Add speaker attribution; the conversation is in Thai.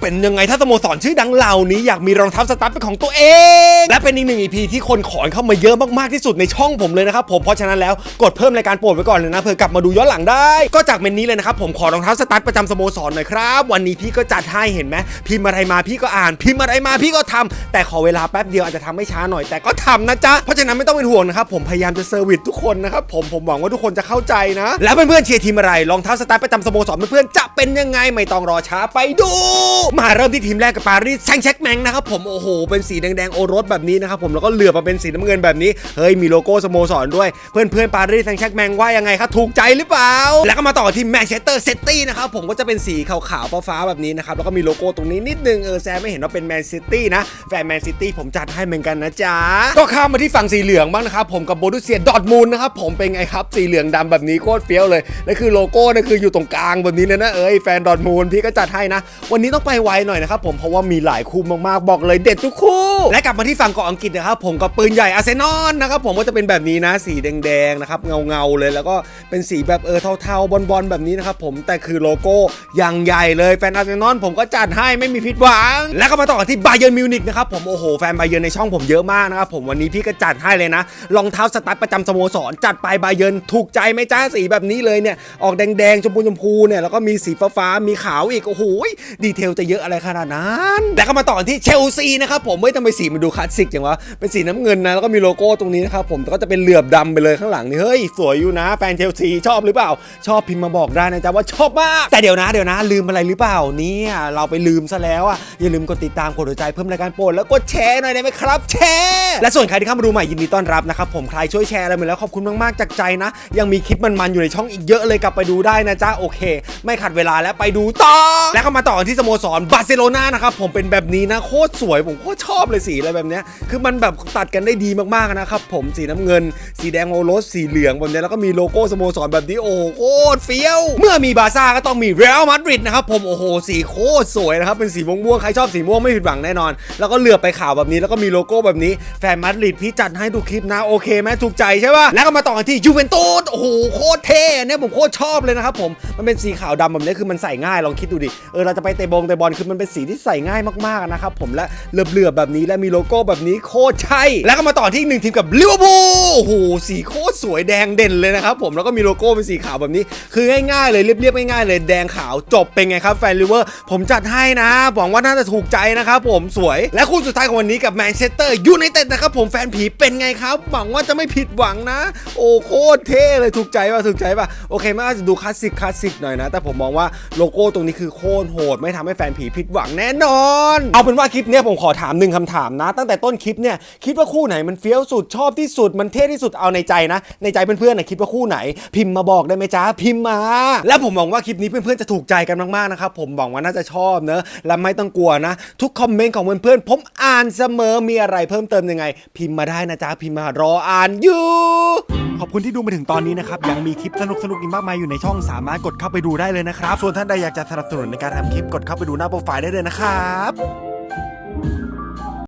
Speaker 1: เป็นยังไงถ้าสโมสรชื่อดังเหล่านี้อยากมีรองเท้าสตาร์ทเป็นของตัวเอง และเป็นอีกหนึ่ง EP ที่คนขอนเข้ามาเยอะมากๆที่สุดในช่องผมเลยนะครับผมเพราะฉะนั้นแล้วกดเพิ่มรายการโปรดไว้ก่อนเลยนะเผื่อกลับมาดูย้อนหลังได้ ก็จากเมนนี้เลยนะครับผมขอรองเท้าสตาร์ทประจำสโมสรหน่อยครับวันนี้พี่ก็จัดให้เห็นไหมพิมพ์อะไรมาพี่ก็อ่าน พิมพ์อะไรมาพี่ก็ทำแต่ขอเวลาแป๊บเดียวอาจจะทำไม่ช้าหน่อยแต่ก็ทำนะจ๊ะเพราะฉะนั้นไม่ต้องเป็นห่วงนะครับผมพยายามจะเซอร์วิสทุกคนนะครับผมผมหวังว่าทุกคนจะเข้าใจนะแล้วเพื่อนๆเชียร์ทีมอะไรรองเท้าสตาร์ทประจำสโมสรเพื่อนๆจะเป็นยังไงไม่ต้องรอช้าไปดูมาเริ่มที่ทีมแรกกับปารีสแซงแชกแมงนะครับผมโอ้โหเป็นสีแดงๆโอรสแบบนี้นะครับผมแล้วก็เหลือบมาเป็นสีน้ำเงินแบบนี้เฮ้ยมีโลโก้สโมสรด้วยเพื่อนๆปารีสแซงแชกแมงว่ายังไงครับถูกใจหรือเปล่า แล้วก็มาต่อที่แมนเชสเตอร์ซิตี้นะครับผมก็จะเป็นสีขาวๆฟ้าๆแบบนี้นะครับแล้วก็มีโลโก้ตรงนี้นิดนึงเออแซมไม่เห็นว่าเป็นแมนซิตี้นะแฟนแมนซิตี้ผมจัดให้เหมือนกันนะจ๊ะก็ข้ามมาที่ฝั่งสีเหลืองบ้างนะครับผมกับโบรุเซียดอทมูลนะครับผมเป็นไงครับสีเหลืองดำแบบนี้โคตรเฟี้ยวเลยและคือโลโก้นี่คืออยู่ตรงกลางแบบนี้เลยนะเอ้ยแฟนดอทมูลพี่ก็จัดให้นะ วันนี้ต้องไปไวหน่อยนะครับผมเพราะว่ามีหลายคู่มากๆบอกเลยเด็ดทุกคู่ และกลับมาที่ฝั่งเกาะอังกฤษนะครับผมกับปืนใหญ่อาร์เซนอลนะครับผมก็จะเป็นแบบนี้นะสีแดงๆนะครับเงาๆเลย แล้วก็เป็นสีแบบเออเทาๆบอลๆแบบนี้นะครับผมแต่คือโลโก้อย่างใหญ่เลยแฟนอาร์เซนอลผมก็จัดให้ไม่มีผิดหวัง แล้วก็มาต่อที่บาเยิร์นมิวนิกนะครับผมโอ้โหแฟนบาเยิร์นในช่องผมเยอะมากนะครับผมวันนี้พี่ก็จัดให้เลยนะรองเท้าสตั๊ดประจำสโมสรจัดไปบาเยิร์นถูกใจไหมจ้าสีแบบนี้เลยเนี่ยออกแดงๆชมพูชมพูเนี่ยแล้วก็มีสีฟ้าๆมีขาวอีกโอ้โหดีเทลจะเยอะอะไรขนาดนั้นแล้วก็มาต่อที่เชลซีนะครับผมไม่ทำไมสีมันดูคลาสสิกอย่างวะเป็นสีน้ำเงินนะแล้วก็มีโลโก้ตรงนี้นะครับผมแต่ก็จะเป็นเหลือบดำไปเลยข้างหลังนี่เฮ้ยสวยอยู่นะแฟนเชลซีชอบหรือเปล่า ชอบพิมพ์มาบอกได้นะจ๊ะว่าชอบมากแต่เดี๋ยวนะเดี๋ยวนะ ลืมอะไรหรือเปล่าเนี่ยเราไปลืมซะแล้วอะอย่าลืมกดติดตามกดหัวใจเพิ่มรายการโปรดแล้วกดแชร์หน่อยได้ไหมครับ แชร์และส่วนใครที่เข้ามาดูใหม่ยินดีต้อนรับนะครับผมใครช่วยแชร์อะไรมาแล้วขอบคุณมากๆจากใจนะ ยังมีคลิปมันๆอยู่ในช่องอีกเยอะเลยกลับไปดูได้นะจ๊ะโอเค ไม่ขัดเวลาแล้วไปดูต่อแล้วก็มาต่อที่สโมสรบาร์เซโลนานะครับผมเป็นแบบนี้นะโคตรสวยผมโคตรชอบเลยสีอะไรแบบเนี้ยคือมันแบบตัดกันได้ดีมากๆนะครับผมสีน้ำเงิน สีแดงโอรสสีเหลืองแบบเนี้ยแล้วก็มีโลโก้สโมสรแบบนี้โอ้โคตรเฟี้ยว เมื่อมีบาร์ซ่าก็ต้องมีเรอัลมาดริดนะครับผมโอ้โหสีโคตรสวยนะครับเป็นสีม่วงๆใครชอบสีม่วงไม่ผิดหวังแน่นอน แล้วก็เหลือบไปขาวแบบนี้แล้วก็มีโลโก้แบบนี้แฟนมาดริดพี่จัดให้ทุกคลิปนะโอเคไหมถูกใจใช่ป่ะแล้วก็มาต่อกันที่ยูเวนตุสโอ้โหโคตรเท่เนี่ยผมโคตรชอบเลยนะครับผมมันเป็นสีขาวดำแบบนี้คือมันใส่ง่ายลองคิดดูดิเออเราจะไปเตะบงเตะบอลคือมันเป็นสีที่ใส่ง่ายมากๆนะครับผมและเหลือบๆแบบนี้และมีโลโก้แบบนี้โคตรใช่ แล้วก็มาต่อที่อีกหนึ่งทีมกับลิเวอร์พูลโอ้โหสีโคตรสวยแดงเด่นเลยนะครับผมแล้วก็มีโลโก้เป็นสีขาวแบบนี้ คือง่ายๆเลยเรียบๆง่ายๆเลยแดงขาวจบเป็นไงครับแฟนลิเวอร์ผมจัดให้นะหวังว่าน่าจะถูกใจนะครับผมสวยและคู่สุดท้ายของวันนี้กับแมนเชสเตอร์ยูไนเต็ดนะครับผมแฟนผีเป็นไงครับหวังว่าจะไม่ผิดหวังนะ โอ้โคตรเท่เลยถูกใจป่ะถูกใจป่ะโอเคมันอาจจะดูคลาสสิกคลาสสิกหน่อยนะ แต่ผมมองว่าโลโก้ตรงนี้คือโคตรโหดไม่ทำให้แฟนผีผิดหวังแน่นอน เอาเป็นว่าคลิปเนี้ยผมขอถามหนึ่งคำถามนะ ตั้งแต่ต้นคลิปเนี่ยคิดว่าคู่ไหนมันเฟี้ยวสุดชอบที่สุดมันเท่ที่สุดเอาในใจนะ ในใจเพื่อนๆนะคิดว่าคู่ไหน พิมพ์มาบอกได้ไหมจ๊ะพิมพ์มา และผมหวังว่าคลิปนี้เพื่อนๆจะถูกใจกันมากๆนะครับผมหวังว่าน่าจะชอบเนอะและไม่ต้องกลัวนะ ทุกคอมเมนต์ของเพื่อนๆผมอ่านเสมอมีอะไรเพิ่มเติมยังไง พิมพ์มาได้นะจ๊ะพิมพ์มารออ่านอยู่ ขอบคุณที่ดูมาถึงตอนนี้นะครับ ยังมีคลิปสนุกสนุกอีกมากมายอยู่ในช่องสามารถกดเข้าไปดูได้เลยนะครับ ส่วนท่านใดอยากจะสนับสนุนในการทำคลิปกดเข้าไปดูหน้าโปรไฟล์ได้เลยนะครับ